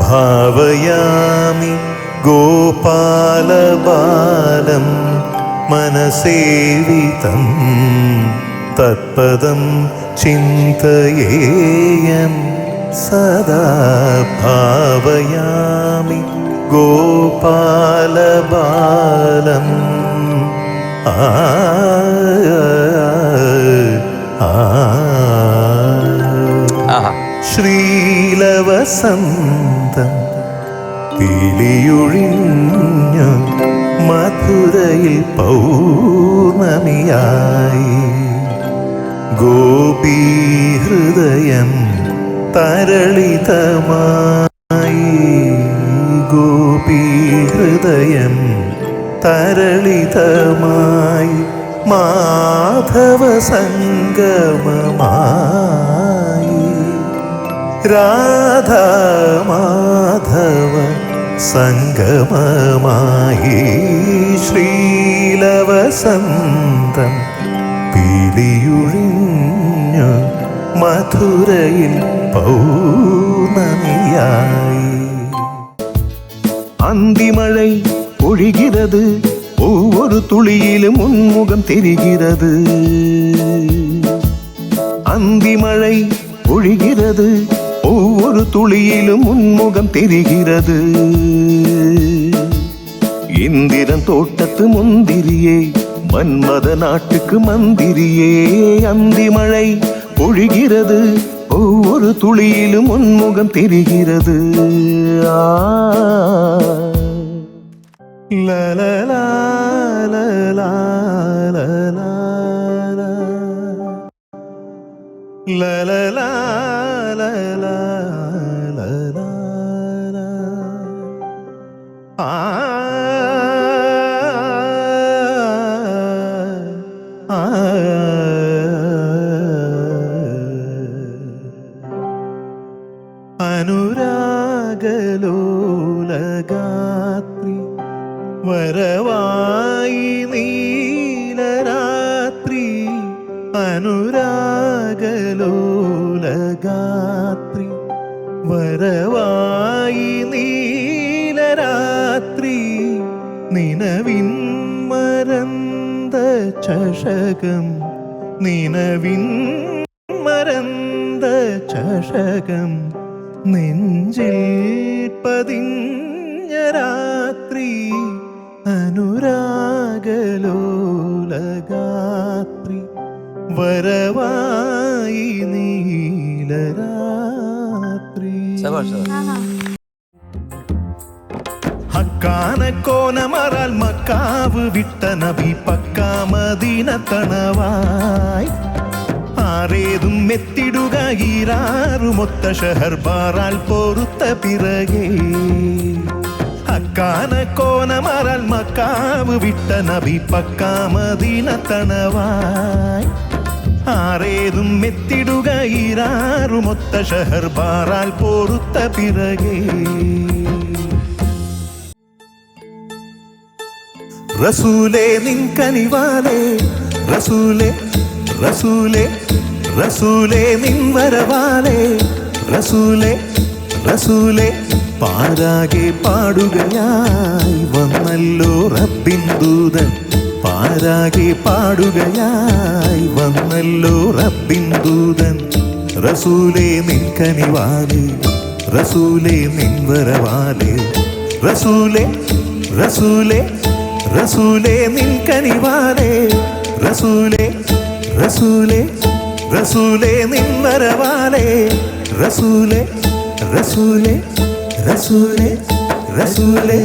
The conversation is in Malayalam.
ഭാവയാമി ഗോപാലബാലം മനസേവിതം തത്പദം ചിന്തയേയം സദാ ഭാവയാമി ഗോപാലബാലം ആ ശ്രീലവസന്തം തിളിയൊഴിഞ്ഞ മധുരയിൽ പൗർണമിയായി. ഗോപീഹൃദയം തരളിതമായി. ഗോപീഹൃദയം തരളിതമായി. മാധവ സംഗമമായി രാധ മാധവ സംഗമമായി ശ്രീലവസന്തം പിടിയുഴിഞ്ഞു മധുരയിൽ പൗർണമിയായി அந்திமழை பொழிகிறது ஒவ்வொரு துளியிலும் உன்முகம் தெரிகிறது அந்திமழை பொழிகிறது ஒவ்வொரு துளியிலும் உன்முகம் தெரிகிறது. இந்திரன் தோட்டத்து முந்திரியே மன்மத நாட்டுக்கு மந்திரியே அந்தி மழை பொழிகிறது. ஒவ்வொரு துளியிலும் உன்முகம் தெரிகிறது. ஆ. லலலா, അനുരാഗലോലഗാത്രി വരവായി നീലരാത്രി അനുരാഗലോലഗാത്രി വരവായി നീലരാത്രി നിനവിൻ മരന്ത ചഷകം നിനവിൻ മരന്ത ചഷകം നെഞ്ചിൽ പതിഞ്ഞ രാത്രി അനുരാഗലോലഗാത്രി വരവായി നീലരാത്രി സബാഷ്. ഹക്കാനക്കോനമറാൽ മക്കാവ് വിട്ട നബി പക്കാമദീന തണവായി. ആരേതും എത്തിടുക ഈരാറുമൊത്ത ഷഹർ ബാറാൽ പിറകേ. അക്കാന കോനമറാൽ മക്കാവ് വിട്ട നബി പക്കാമദീന തണവായി. ആരേതും എത്തിടുക ഈരാറുമൊത്ത ഷഹർ ബാറാൽ പോറുത്ത പിറകെ. റസൂലേ നിൻ കനിവാലേ റസൂലേ റസൂലേ റസൂലേ നിൻ വരവാലേ റസൂലേ റസൂലേ പാരാകെ പാടുകയായി വന്നല്ലോ റബ്ബിൻ ദൂതൻ. പാരാകെ പാടുകയായി വന്നല്ലോ റബ്ബിൻ ദൂതൻ. റസൂലേ നിൻ കനിവാലേ റസൂലേ നിൻ വരവാലേ. റസൂലേ റസൂലേ റസൂലേ നിൻ കനിവാലേ. റസൂലേ റസൂലേ റസൂലേ നിൻ വരവാലേ. റസൂലേ റസൂലേ റസൂലേ റസൂലേ.